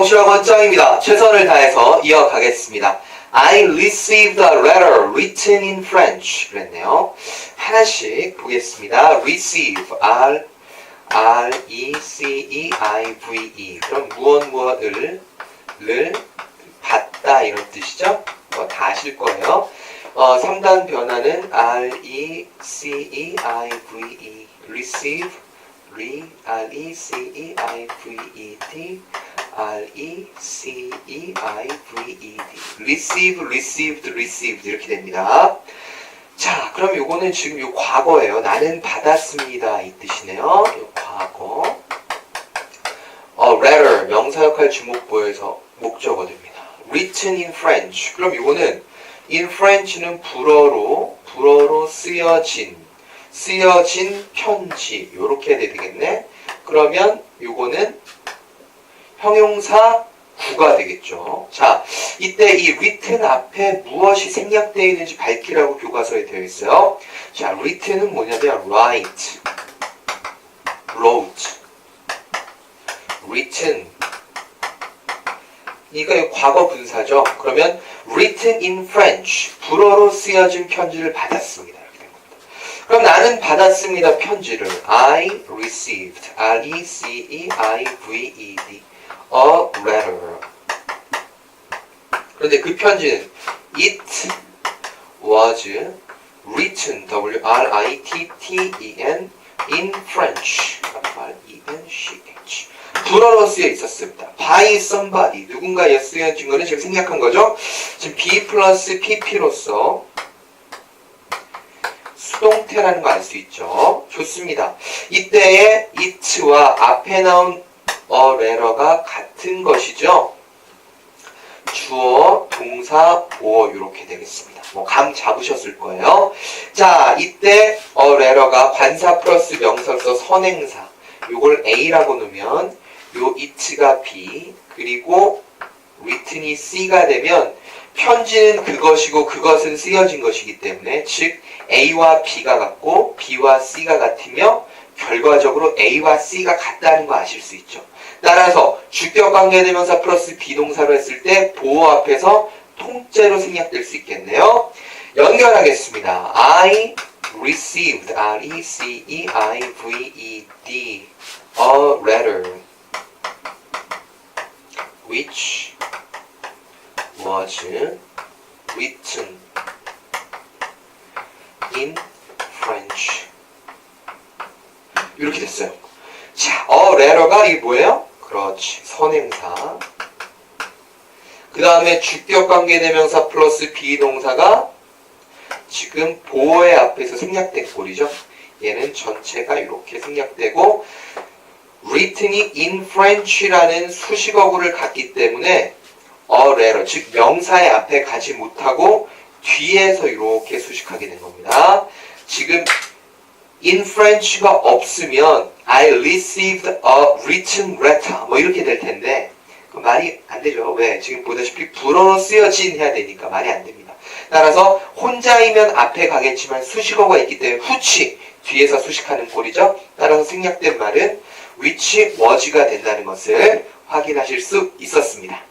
정실학 원장입니다. 최선을 다해서 이어가겠습니다. I received a letter written in French. 그랬네요. 하나씩 보겠습니다. receive, R, R, E, C, E, I, V, E. 그럼 무엇 무엇을 를 받다 이런 뜻이죠? 뭐다 아실 거예요. 어, 3단 변화는 R, E, C, E, I, V, E. receive, re, R, E, C, E, I, V, E, D. R, E, C, E, I, V, E, D. receive, received, received 이렇게 됩니다. 자, 그럼 요거는 지금 요 과거예요. 나는 받았습니다. 이 뜻이네요. 요 과거. 어, letter, 명사 역할 주목보에서 목적어 됩니다. written in French. 그럼 요거는 in French는 불어로, 불어로 쓰여진, 쓰여진 편지. 요렇게 해야 되겠네. 그러면 형용사 구가 되겠죠. 자, 이때 이 written 앞에 무엇이 생략되어 있는지 밝히라고 교과서에 되어 있어요. 자, written은 뭐냐면 write, wrote, written. 이거 과거 분사죠. 그러면 written in French, 불어로 쓰여진 편지를 받았습니다. 이렇게 된 겁니다. 그럼 나는 받았습니다. 편지를 I received, R E C E I V E D, a letter. 그런데 그 편지는 it was written, W R I T T E N, in French, R E N C H. 불어로 쓰여 있었습니다. by somebody, 누군가에 쓰여진 거는 지금 생략한 거죠. 지금 be 플러스 pp로서 수동태라는 거 알 수 있죠. 좋습니다. 이때의 it와 앞에 나온 letter가 같은 것이죠. 주어, 동사, 보어 이렇게 되겠습니다. 뭐 감 잡으셨을 거예요. 자, 이때 letter가 관사 플러스 명사로서 선행사. 요걸 A라고 놓으면 요 it가 B 그리고 written이 C가 되면 편지는 그것이고 그것은 쓰여진 것이기 때문에 즉 A와 B가 같고 B와 C가 같으며 결과적으로 A와 C가 같다는 거 아실 수 있죠. 따라서 주격 관계대명사 플러스 비동사로 했을 때 보호 앞에서 통째로 생략될 수 있겠네요. 연결하겠습니다. I received R E C E I V E D a letter which was written in French. 이렇게 됐어요. 자, 어, 레러가 이게 뭐예요? 그렇지. 선행사. 그 다음에 주격 관계대명사 플러스 비동사가 지금 보호의 앞에서 생략된 꼴이죠. 얘는 전체가 이렇게 생략되고 written이 in French라는 수식어구를 갖기 때문에 letter, 즉 명사의 앞에 가지 못하고 뒤에서 이렇게 수식하게 된 겁니다. 지금 in French가 없으면 I received a written letter 뭐 이렇게 될 텐데 그 말이 안 되죠. 왜? 지금 보다시피 불어로 쓰여진 해야 되니까 말이 안 됩니다. 따라서 혼자이면 앞에 가겠지만 수식어가 있기 때문에 후치 뒤에서 수식하는 꼴이죠. 따라서 생략된 말은 which was가 된다는 것을 확인하실 수 있었습니다.